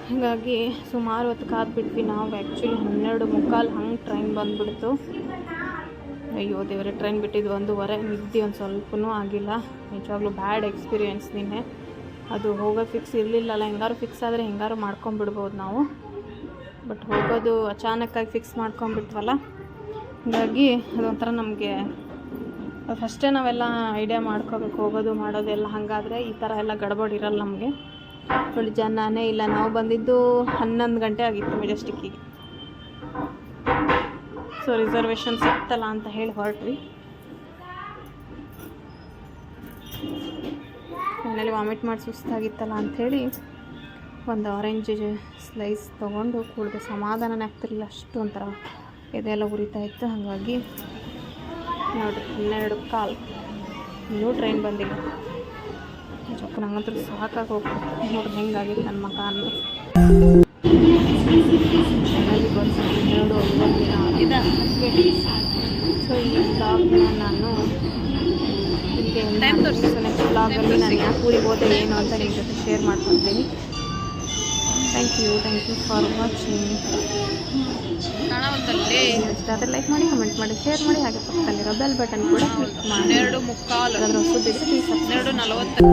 ಹೀಗಾಗಿ ಸುಮಾರು ಹೊತ್ತು ಕಾದ್ಬಿಟ್ವಿ ನಾವು. ಆ್ಯಕ್ಚುಲಿ ಹನ್ನೆರಡು ಮುಕ್ಕಾಲು ಹಂಗೆ ಟ್ರೈನ್ ಬಂದುಬಿಡ್ತು. ಅಯ್ಯೋ ದೇವರೇ ಟ್ರೈನ್ ಬಿಟ್ಟಿದ್ದು ಒಂದೂವರೆ, ನಿದ್ದೆ ಒಂದು ಸ್ವಲ್ಪನೂ ಆಗಿಲ್ಲ. ನಿಜವಾಗ್ಲೂ ಬ್ಯಾಡ್ ಎಕ್ಸ್ಪೀರಿಯೆನ್ಸ್ ನಿನ್ನೆ. ಅದು ಹೋಗೋ ಫಿಕ್ಸ್ ಇರಲಿಲ್ಲಲ್ಲ, ಹೆಂಗಾರು ಫಿಕ್ಸ್ ಆದರೆ ಹೆಂಗಾರು ಮಾಡ್ಕೊಂಬಿಡ್ಬೋದು ನಾವು. ಬಟ್ ಹೋಗೋದು ಅಚಾನಕ್ಕಾಗಿ ಫಿಕ್ಸ್ ಮಾಡ್ಕೊಂಬಿಟ್ವಲ್ಲ ಹಾಗಾಗಿ ಅದೊಂಥರ ನಮಗೆ ಫಸ್ಟೇ ನಾವೆಲ್ಲ ಐಡಿಯಾ ಮಾಡ್ಕೋಬೇಕು, ಹೋಗೋದು, ಮಾಡೋದು ಎಲ್ಲ ಹಾಗಾದರೆ ಈ ಥರ ಎಲ್ಲ ಗಡ್ಬಡ್ ಇರಲ್ಲ ನಮಗೆ. ಫುಲ್ ಜನನೇ ಇಲ್ಲ. ನಾವು ಬಂದಿದ್ದು ಹನ್ನೊಂದು ಗಂಟೆ ಆಗಿತ್ತು ಮೆಜೆಸ್ಟಿಕ್ಕಿಗೆ ಸೊ ರಿಸರ್ವೇಷನ್ ಸಿಕ್ತಲ್ಲ ಅಂತ ಹೇಳಿ ಹೊರಟ್ರಿ ಮನೇಲಿ ವಾಮಿಟ್ ಮಾಡಿ ಸುಸ್ತಾಗಿತ್ತಲ್ಲ ಅಂಥೇಳಿ ಒಂದು ಆರೆಂಜ್ ಸ್ಲೈಸ್ ತೊಗೊಂಡು ಕುಡಿದು ಸಮಾಧಾನನೇ ಆಗ್ತಿರಲಿಲ್ಲ. ಅಷ್ಟು ಒಂಥರ ಇದೆಲ್ಲ ಉರಿತಾ ಇತ್ತು ಹಾಗಾಗಿ ನೋಡಿರಿ ಹನ್ನೆರಡು ಕಾಲು. ಇನ್ನೂ ಟ್ರೈನ್ ಬಂದಿಲ್ಲ. ಚೊಕ್ಕ ನಂಗಂತೂ ಸಾಕಾಗಿ ಹೋಗ್ಬಿಟ್ಟು ನೋಡ್ರಿ ಹೆಂಗಾಗಿತ್ತು ನನ್ನ ಮಗ ಅನ್ನೋ ಮನೇಲಿ ಬಸ್ ಹನ್ನೆರಡು ಐವತ್ತಿನ ಸೊ ಈ ಬ್ಲಾಗ್ನ ನಾನು ಇಲ್ಲಿಗೆ Time ತೋರ್ಸು. ನೆಕ್ಸ್ಟ್ ಬ್ಲಾಗಲ್ಲಿ ನಾನು ಯಾಕೆ ಊರಿಗೆ ಹೋದೆ ಏನು ಅಂತ ನಿಮ್ಮ ಜೊತೆ ಶೇರ್ ಮಾಡ್ಕೊತೀನಿ. Thank you thank you for watching ಕಾಣವಲ್ತಲ್ಲಿ ಇಷ್ಟ ಆದರೆ ಲೈಕ್ ಮಾಡಿ ಕಮೆಂಟ್ ಮಾಡಿ ಶೇರ್ ಮಾಡಿ ಹಾಗೆ ಪಕ್ಕದಲ್ಲಿರೋ ಬೆಲ್ ಬಟನ್ ಕೂಡ ಕ್ಲಿಕ್ ಮಾಡಿ. ಹನ್ನೆರಡು ಮುಕ್ಕಾಲು. ಹೊಸದಿದ್ರೆ ಹನ್ನೆರಡು ನಲವತ್ತು.